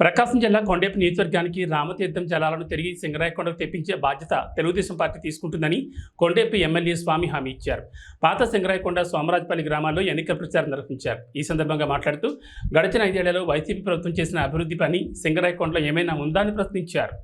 ప్రకాశం జిల్లా కొండేపు నియోజకవర్గానికి రామతీర్థం జలాలను తిరిగి సింగరాయకొండకు తెప్పించే బాధ్యత తెలుగుదేశం పార్టీ తీసుకుంటుందని కొండేపు ఎమ్మెల్యే స్వామి హామీ ఇచ్చారు. పాత సింగరాయకొండ సోమరాజపల్లి గ్రామాల్లో ఎన్నికల ప్రచారం నిర్వహించారు. ఈ సందర్భంగా మాట్లాడుతూ గడిచిన ఐదేళ్ళలో వైసీపీ ప్రభుత్వం చేసిన అభివృద్ధి పని సింగరాయకొండలో ఏమైనా ఉందా అని ప్రశ్నించారు.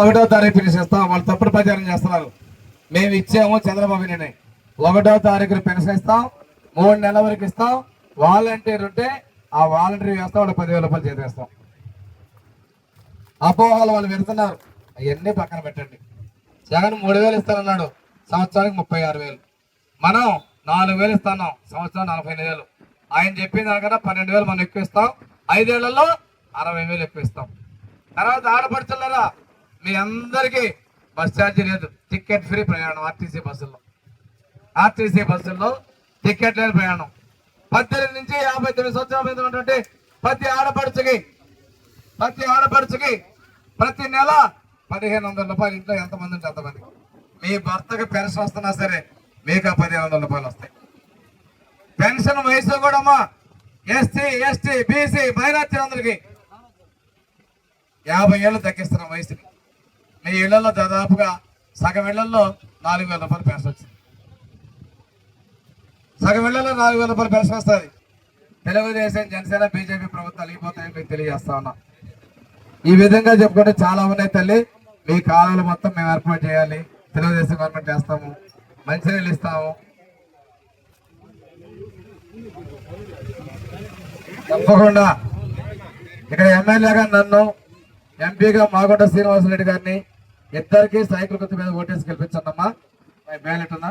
ఒకటో తారీఖు ఫినిష్ ఇస్తాం వాళ్ళు తప్పుడు ప్రచారం చేస్తున్నారు. మేము ఇచ్చాము చంద్రబాబు నేనే ఒకటో తారీఖున పెన్షన్ ఇస్తాం మూడు నెలల వరకు ఇస్తాం. వాలంటీర్ ఉంటే ఆ వాలంటీర్ వేస్తాం వాళ్ళు పదివేల రూపాయలు చేసేస్తాం అపోహలు వాళ్ళు పెడుతున్నారు అవన్నీ పక్కన పెట్టండి. జగన్ మూడు వేలు ఇస్తానన్నాడు. సంవత్సరానికి ముప్పై ఆరు వేలు. మనం నాలుగు వేలు ఇస్తున్నాం సంవత్సరం నలభై ఎనిమిది వేలు. ఆయన చెప్పిన దానికన్నా పన్నెండు వేలు మనం ఎక్కువ ఇస్తాం. ఐదేళ్ళలో అరవై వేలు ఎక్కువ ఇస్తాం. తర్వాత ఆడపడుచులరా మీ అందరికీ బస్ ఛార్జీ లేదు. టికెట్ ఫ్రీ ప్రయాణం ఆర్టీసీ బస్సుల్లో. ఆర్టీసీ బస్సుల్లో టికెట్ లేని ప్రయాణం. పద్దెనిమిది నుంచి యాభై తొమ్మిది సంవత్సరాల మీద ఉన్నటువంటి ప్రతి ఆడపడుచుకి ప్రతి ఆడపడుచుకి ప్రతి నెల పదిహేను వందల రూపాయలు ఇంట్లో ఎంతమంది ఉంటే అంతమంది మీ భర్తకి పెన్షన్ వస్తున్నా సరే మీకు పదిహేను వందల రూపాయలు వస్తాయి. పెన్షన్ వయసు కూడా అమ్మా. ఎస్టీ ఎస్టీ బీసీ మైనార్టీలందరికీ యాభై ఏళ్ళు తగ్గిస్తున్నాం వయసుని మీ ఇళ్ళలో దాదాపుగా సగం ఇళ్ళలో నాలుగు వేల రూపాయలు పెన్షన్ వచ్చింది. సగం ఇళ్ళలో నాలుగు వేల రూపాయలు పెన్షన్ వస్తుంది. తెలుగుదేశం జనసేన బీజేపీ ప్రభుత్వాలు అయిపోతాయని మీకు తెలియజేస్తా ఉన్నా. ఈ విధంగా చెప్పుకుంటే చాలా ఉన్నాయి తల్లి. మీ కాలాలు మొత్తం మేము ఏర్పాటు చేయాలి. తెలుగుదేశం గవర్నమెంట్ చేస్తాము. మంచినీళ్ళు ఇస్తాము. తప్పకుండా. ఇక్కడ ఎమ్మెల్యేగా నన్ను ఎంపీగా మాగొండ శ్రీనివాసరెడ్డి గారిని ఇద్దరికి సైకిల్ గుర్తు మీద ఓటేసి గెలిపించండమ్మా. బ్యాలెట్ ఉన్నా.